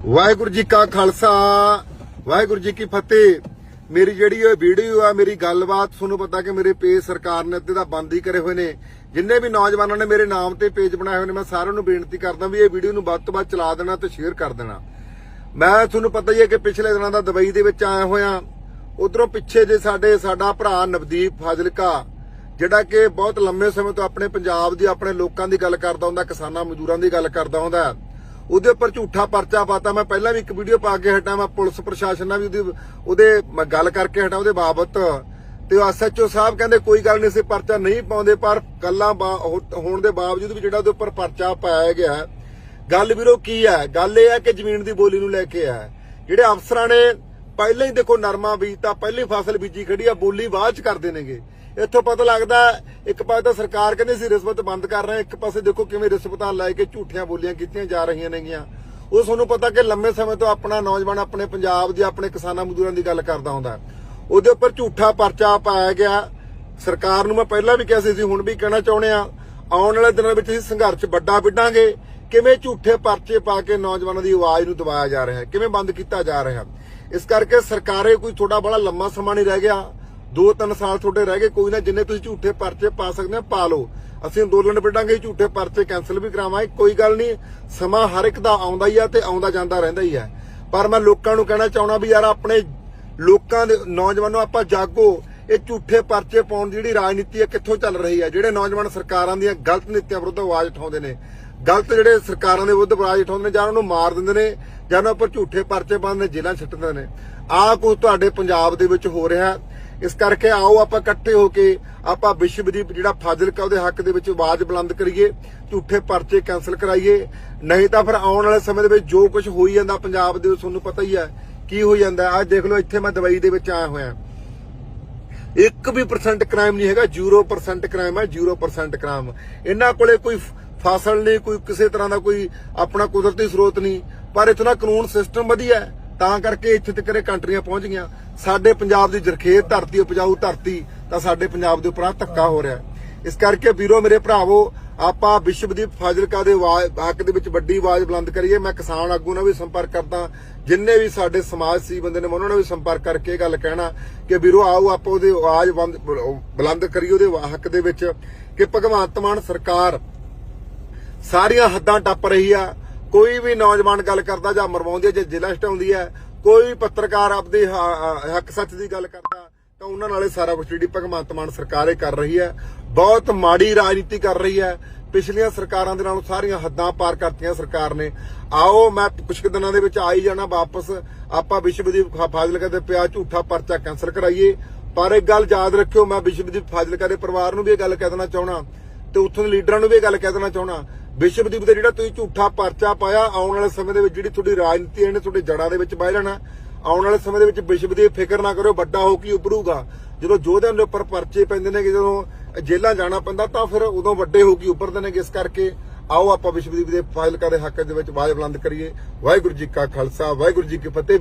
ਵਾਹਿਗੁਰੂ ਜੀ ਕਾ ਖਾਲਸਾ, ਵਾਹਿਗੁਰੂ ਜੀ ਕੀ ਫਤਿਹ। ਮੇਰੀ ਜਿਹੜੀ ਇਹ ਵੀਡੀਓ ਆ, ਮੇਰੀ ਗੱਲਬਾਤ, ਤੁਹਾਨੂੰ ਪਤਾ ਕਿ ਮੇਰੇ ਪੇਜ ਸਰਕਾਰ ਨੇ ਅੱਧੇ ਦਾ ਬੰਦ ਹੀ ਕਰੇ ਹੋਏ ਨੇ। ਜਿੰਨੇ ਵੀ ਨੌਜਵਾਨਾਂ ਨੇ ਮੇਰੇ ਨਾਮ ਤੇ ਪੇਜ ਬਣਾਏ ਹੋਏ ਨੇ, ਮੈਂ ਸਾਰਿਆਂ ਨੂੰ ਬੇਨਤੀ ਕਰਦਾ ਵੀ ਇਹ ਵੀਡੀਓ ਨੂੰ ਵੱਧ ਤੋਂ ਵੱਧ ਚਲਾ ਦੇਣਾ ਤੇ ਸ਼ੇਅਰ ਕਰ ਦੇਣਾ। ਮੈਂ ਤੁਹਾਨੂੰ ਪਤਾ ਹੀ ਹੈ ਕਿ ਪਿਛਲੇ ਦਿਨਾਂ ਦਾ ਦੁਬਈ ਦੇ ਵਿੱਚ ਆਇਆ ਹੋਇਆ। ਉਧਰੋਂ ਪਿੱਛੇ ਜੇ ਸਾਡੇ, ਸਾਡਾ ਭਰਾ ਨਵਦੀਪ ਫਾਜ਼ਿਲਕਾ, ਜਿਹੜਾ ਕਿ ਬਹੁਤ ਲੰਮੇ ਸਮੇਂ ਤੋਂ ਆਪਣੇ ਪੰਜਾਬ ਦੀ, ਆਪਣੇ ਲੋਕਾਂ ਦੀ ਗੱਲ ਕਰਦਾ ਹੁੰਦਾ, ਕਿਸਾਨਾਂ ਮਜ਼ਦੂਰਾਂ ਦੀ ਗੱਲ ਕਰਦਾ ਹੁੰਦਾ। ਉਹਦੇ ਉੱਪਰ ਝੂਠਾ ਪਰਚਾ ਪਾਤਾ। ਮੈਂ ਪਹਿਲਾਂ ਵੀ ਇੱਕ ਵੀਡੀਓ ਪਾ ਕੇ ਹਟਾ, ਮੈਂ ਪੁਲਿਸ ਪ੍ਰਸ਼ਾਸਨ ਨਾਲ ਵੀ ਉਹਦੀ ਉਹਦੇ ਮੈਂ ਗੱਲ ਕਰਕੇ ਹਟਾ ਉਹਦੇ ਬਾਬਤ। ਤੇ ਉਹ ਐਸਐਚਓ ਸਾਹਿਬ ਕਹਿੰਦੇ, ਕੋਈ ਗੱਲ ਨਹੀਂ ਸੀ ਪਰਚਾ ਨਹੀਂ ਪਾਉਂਦੇ, ਪਰ ਗੱਲਾਂ ਹੋਣ ਦੇ ਬਾਵਜੂਦ ਵੀ ਜਿਹੜਾ ਉਹਦੇ ਉੱਪਰ ਪਰਚਾ ਪਾਇਆ ਗਿਆ ਗੱਲ ਵੀਰੋ ਕੀ ਹੈ? ਗੱਲ ਇਹ ਹੈ ਕਿ ਜ਼ਮੀਨ ਦੀ ਬੋਲੀ ਨੂੰ ਲੈ ਕੇ ਹੈ। ਜਿਹੜੇ ਅਫਸਰਾਂ ਨੇ ਪਹਿਲਾਂ ਹੀ ਦੇਖੋ ਨਰਮਾ ਬੀਜਤਾ, ਪਹਿਲੀ ਫਸਲ ਬੀਜੀ ਖੜੀ ਆ, ਬੋਲੀ ਬਾਅਦ ਚ ਕਰਦੇ ਨੇਗੇ। ਇੱਥੋਂ ਪਤਾ ਲੱਗਦਾ ਇੱਕ ਪਾਸੇ ਤਾਂ ਸਰਕਾਰ ਕਹਿੰਦੀ ਸੀ ਰਿਸ਼ਵਤ ਬੰਦ ਕਰ ਰਹੇ, ਇੱਕ ਪਾਸੇ ਦੇਖੋ ਕਿਵੇਂ ਰਿਸ਼ਵਤਾਂ ਲੈ ਕੇ ਝੂਠੀਆਂ ਬੋਲੀਆਂ ਕੀਤੀਆਂ ਜਾ ਰਹੀਆਂ ਨੇਗੀਆਂ। ਉਹ ਤੁਹਾਨੂੰ ਪਤਾ ਕਿ ਲੰਮੇ ਸਮੇਂ ਤੋਂ ਆਪਣਾ ਨੌਜਵਾਨ, ਆਪਣੇ ਪੰਜਾਬ ਦੀ, ਆਪਣੇ ਕਿਸਾਨਾਂ ਮਜ਼ਦੂਰਾਂ ਦੀ ਗੱਲ ਕਰਦਾ ਹੁੰਦਾ। ਹੈ। ਉਹਦੇ ਉੱਪਰ ਝੂਠਾ ਪਰਚਾ ਪਾਇਆ ਗਿਆ। ਸਰਕਾਰ ਨੂੰ ਮੈਂ ਪਹਿਲਾਂ ਵੀ ਕਿਹਾ ਸੀ, ਅਸੀਂ ਹੁਣ ਵੀ ਕਹਿਣਾ ਚਾਹੁੰਦੇ ਆ ਆਉਣ ਵਾਲੇ ਦਿਨਾਂ ਵਿੱਚ ਅਸੀਂ ਸੰਘਰਸ਼ ਵੱਡਾ ਵਿੱਢਾਂਗੇ। ਕਿਵੇਂ ਝੂਠੇ ਪਰਚੇ ਪਾ ਕੇ ਨੌਜਵਾਨਾਂ ਦੀ ਆਵਾਜ਼ ਨੂੰ ਦਬਾਇਆ ਜਾ ਰਿਹਾ ਹੈ, ਕਿਵੇਂ ਬੰਦ ਕੀਤਾ ਜਾ ਰਿਹਾ ਇਸ ਕਰਕੇ ਸਰਕਾਰੇ ਕੋਈ ਥੋੜਾ ਬੜਾ ਲੰਮਾ ਸਮਾਂ ਨਹੀਂ ਰਹਿ ਗਿਆ। ਦੋ ਤਿੰਨ ਸਾਲ ਤੁਹਾਡੇ ਰਹਿ ਗਏ, ਕੋਈ ਨਾ ਜਿੰਨੇ ਤੁਸੀਂ ਝੂਠੇ ਪਰਚੇ ਪਾ ਸਕਦੇ ਹੋ, ਪਾ ਲਓ। ਅਸੀਂ ਅੰਦੋਲਨ ਵਿੱਢਾਂਗੇ, ਝੂਠੇ ਪਰਚੇ ਕੈਨਸਲ ਵੀ ਕਰਾਵਾਂਗੇ, ਕੋਈ ਗੱਲ ਨਹੀਂ, ਸਮਾਂ ਹਰ ਇੱਕ ਦਾ ਆਉਂਦਾ ਹੀ ਆ ਤੇ ਆਉਂਦਾ ਜਾਂਦਾ ਰਹਿੰਦਾ ਹੀ ਹੈ ਪਰ ਮੈਂ ਲੋਕਾਂ ਨੂੰ ਕਹਿਣਾ ਚਾਹਣਾ ਵੀ ਯਾਰ ਆਪਣੇ ਲੋਕਾਂ ਦੇ, ਨੌਜਵਾਨੋ ਆਪਾਂ ਜਾਗੋ, ਇਹ ਝੂਠੇ ਪਰਚੇ ਪਾਉਣ ਦੀ ਜਿਹੜੀ ਰਾਜਨੀਤੀ ਹੈ ਕਿੱਥੋਂ ਚੱਲ ਰਹੀ ਹੈ ਜਿਹੜੇ ਨੌਜਵਾਨ ਸਰਕਾਰਾਂ ਦੀਆਂ ਗਲਤ ਨੀਤੀਆਂ ਵਿਰੁੱਧ ਆਵਾਜ਼ ਉਠਾਉਂਦੇ ਨੇ, ਗਲਤ ਜਿਹੜੇ ਸਰਕਾਰਾਂ ਦੇ ਵਿਰੁੱਧ ਆਵਾਜ਼ ਉਠਾਉਂਦੇ ਨੇ ਜਾਂ ਉਹਨਾਂ ਨੂੰ ਮਾਰ ਦਿੰਦੇ ਨੇ, ਜਾਂ ਉਹਨਾਂ ਉੱਪਰ ਝੂਠੇ ਪਰਚੇ ਪਾਉਂਦੇ ਨੇ, ਜੇਲ੍ਹਾਂ 'ਚ ਸਿੱਟਦੇ ਨੇ। ਆਹ ਕੁਝ ਤੁਹਾਡੇ ਪੰਜਾਬ ਦੇ ਵਿੱਚ ਹੋ ਰਿਹਾ ਇਸ ਕਰਕੇ ਆਓ ਆਪਾਂ ਇਕੱਠੇ ਹੋ ਕੇ ਆਪਾਂ ਵਿਸ਼ਵਦੀਪ ਜਿਹੜਾ ਫਾਜ਼ਿਲਕਾ ਉਹਦੇ ਹੱਕ ਦੇ ਵਿੱਚ ਆਵਾਜ਼ ਬੁਲੰਦ ਕਰੀਏ, ਝੂਠੇ ਪਰਚੇ ਕੈਨਸਲ ਕਰਾਈਏ, ਨਹੀਂ ਤਾਂ ਫਿਰ ਆਉਣ ਵਾਲੇ ਸਮੇਂ ਦੇ ਵਿੱਚ ਜੋ ਕੁਝ ਹੋਈ ਜਾਂਦਾ ਪੰਜਾਬ ਦੇ ਵਿੱਚ ਤੁਹਾਨੂੰ ਪਤਾ ਹੀ ਹੈ, ਕੀ ਹੋ ਜਾਂਦਾ ਅੱਜ ਦੇਖ ਲਓ, ਇੱਥੇ ਮੈਂ ਦਵਾਈ ਦੇ ਵਿੱਚ ਆਇਆ ਹੋਇਆ। ਇੱਕ ਵੀ ਪਰਸੈਂਟ ਕ੍ਰਾਈਮ ਨਹੀਂ ਹੈਗਾ 0% ਕ੍ਰਾਈਮ ਹੈ 0% ਕ੍ਰਾਈਮ ਇਹਨਾਂ ਕੋਲੇ ਕੋਈ ਫਸਲ ਨਹੀਂ, ਕੋਈ ਕਿਸੇ ਤਰ੍ਹਾਂ ਦਾ ਕੋਈ ਆਪਣਾ ਕੁਦਰਤੀ ਸਰੋਤ ਨਹੀਂ। ਪਰ ਇਥੋਂ ਦਾ ਕਾਨੂੰਨ ਸਿਸਟਮ ਵਧੀਆ ਤਾਂ ਕਰਕੇ ਇੱਥੇ ਤੱਕ ਇਹ ਕੰਟਰੀਆਂ ਪਹੁੰਚ ਗਈਆਂ। ਸਾਡੇ ਪੰਜਾਬ ਦੀ ਜਰਖੇਤ ਧਰਤੀ ਉਪਜਾਊ ਧਰਤੀ ਤਾਂ ਸਾਡੇ ਪੰਜਾਬ ਦੇ ਉੱਪਰ ਧੱਕਾ ਹੋ ਰਿਹਾ ਇਸ ਕਰਕੇ ਵੀਰੋ ਮੇਰੇ ਭਰਾਵੋ, ਆਪਾਂ ਵਿਸ਼ਵਦੀਪ ਫਾਜ਼ਿਲਕਾ ਦੇ ਆਵਾਜ਼- ਹੱਕ ਦੇ ਵਿੱਚ ਵੱਡੀ ਆਵਾਜ਼ ਬੁਲੰਦ ਕਰੀਏ। ਮੈਂ ਕਿਸਾਨ ਆਗੂ ਨਾਲ ਵੀ ਸੰਪਰਕ ਕਰਦਾ। ਜਿੰਨੇ ਵੀ ਸਾਡੇ ਸਮਾਜ ਸੀ ਬੰਦੇ ਨੇ ਉਹਨਾਂ ਨਾਲ ਵੀ ਸੰਪਰਕ ਕਰਕੇ ਇਹ ਗੱਲ ਕਹਿਣਾ ਕਿ ਵੀਰੋ, ਆਓ ਆਪਾਂ ਉਹਦੀ ਆਵਾਜ਼ ਬੁਲੰਦ ਕਰੀਏ ਉਹਦੇ ਹੱਕ ਦੇ ਵਿੱਚ ਕਿ ਭਗਵੰਤ ਮਾਨ ਸਰਕਾਰ ਸਾਰੀਆਂ ਹੱਦਾਂ ਟੱਪ ਰਹੀ ਆ। ਕੋਈ ਵੀ ਨੌਜਵਾਨ ਗੱਲ ਕਰਦਾ ਜਾਂ ਮਰਵਾਉਂਦੀ ਹੈ ਜਾਂ ਜ਼ਿਲ੍ਹਾ ਹਟਾਉਂਦੀ ਹੈ ਕੋਈ ਵੀ ਪੱਤਰਕਾਰ ਆਪਦੇ ਹੱਕ ਸੱਚ ਦੀ ਗੱਲ ਕਰਦਾ ਤਾਂ ਉਹਨਾਂ ਨਾਲੇ ਸਾਰਾ ਕੁਝ ਜਿਹੜੀ ਭਗਵੰਤ ਮਾਨ ਸਰਕਾਰ ਇਹ ਕਰ ਰਹੀ ਹੈ। ਬਹੁਤ ਮਾੜੀ ਰਾਜਨੀਤੀ ਕਰ ਰਹੀ ਹੈ। ਪਿਛਲੀਆਂ ਸਰਕਾਰਾਂ ਦੇ ਨਾਲੋਂ ਸਾਰੀਆਂ ਹੱਦਾਂ ਪਾਰ ਕਰਤੀਆਂ ਸਰਕਾਰ ਨੇ। ਆਓ ਮੈਂ ਕੁਝ ਦਿਨਾਂ ਦੇ ਵਿੱਚ ਆਈ ਜਾਣਾ ਵਾਪਸ। ਆਪਾਂ ਵਿਸ਼ਵਦੀਪ ਫਾਜ਼ਿਲਕਾ ਦੇ ਪਿਆ ਝੂਠਾ ਪਰਚਾ ਕੈਂਸਲ ਕਰਾਈਏ। ਪਰ ਇੱਕ ਗੱਲ ਯਾਦ ਰੱਖਿਓ, ਮੈਂ ਵਿਸ਼ਵਦੀਪ ਫਾਜ਼ਿਲਕਾ ਦੇ ਪਰਿਵਾਰ ਨੂੰ ਵੀ ਇਹ ਗੱਲ ਕਹਿ ਦੇਣਾ ਚਾਹਣਾ ਤੇ ਉੱਥੋਂ ਦੇ ਲੀਡਰਾਂ ਨੂੰ ਵੀ ਇਹ ਗੱਲ ਕਹਿ ਦੇਣਾ ਚਾਹਣਾ ਵਿਸ਼ਵਦੀਪ ਦੇ ਜਿਹੜਾ ਤੁਸੀਂ ਝੂਠਾ ਪਰਚਾ ਪਾਇਆ, ਆਉਣ ਵਾਲੇ ਸਮੇਂ ਦੇ ਵਿੱਚ ਜਿਹੜੀ ਤੁਹਾਡੀ ਰਾਜਨੀਤੀ ਹੈ, ਇਹਨੇ ਤੁਹਾਡੇ ਜੜਾਂ ਦੇ ਵਿੱਚ ਬਹਿ ਜਾਣਾ ਆਉਣ ਵਾਲੇ ਸਮੇਂ ਦੇ ਵਿੱਚ ਵਿਸ਼ਵਦੀਪ ਫਿਕਰ ਨਾ ਕਰੋ ਵੱਡਾ ਹੋ ਕੇ ਉੱਭਰੂਗਾ। ਜਦੋਂ ਯੋਧਿਆਂ ਦੇ ਉੱਪਰ ਪਰਚੇ ਪੈਂਦੇ ਨੇ ਕਿ ਜਦੋਂ ਜੇਲ੍ਹਾਂ ਜਾਣਾ ਪੈਂਦਾ, ਤਾਂ ਫਿਰ ਉਦੋਂ ਵੱਡੇ ਹੋ ਕੇ ਉੱਭਰਦੇ ਨੇ ਇਸ ਕਰਕੇ ਆਓ ਆਪਾਂ ਵਿਸ਼ਵਦੀਪ ਦੇ ਫਾਜ਼ਿਲਕਾ ਦੇ ਹੱਕ ਦੇ ਵਿੱਚ ਆਵਾਜ਼ ਬੁਲੰਦ ਕਰੀਏ। ਵਾਹਿਗੁਰੂ ਜੀ ਕਾ ਖਾਲਸਾ, ਵਾਹਿਗੁਰੂ ਜੀ ਕੀ ਫਤਿਹ।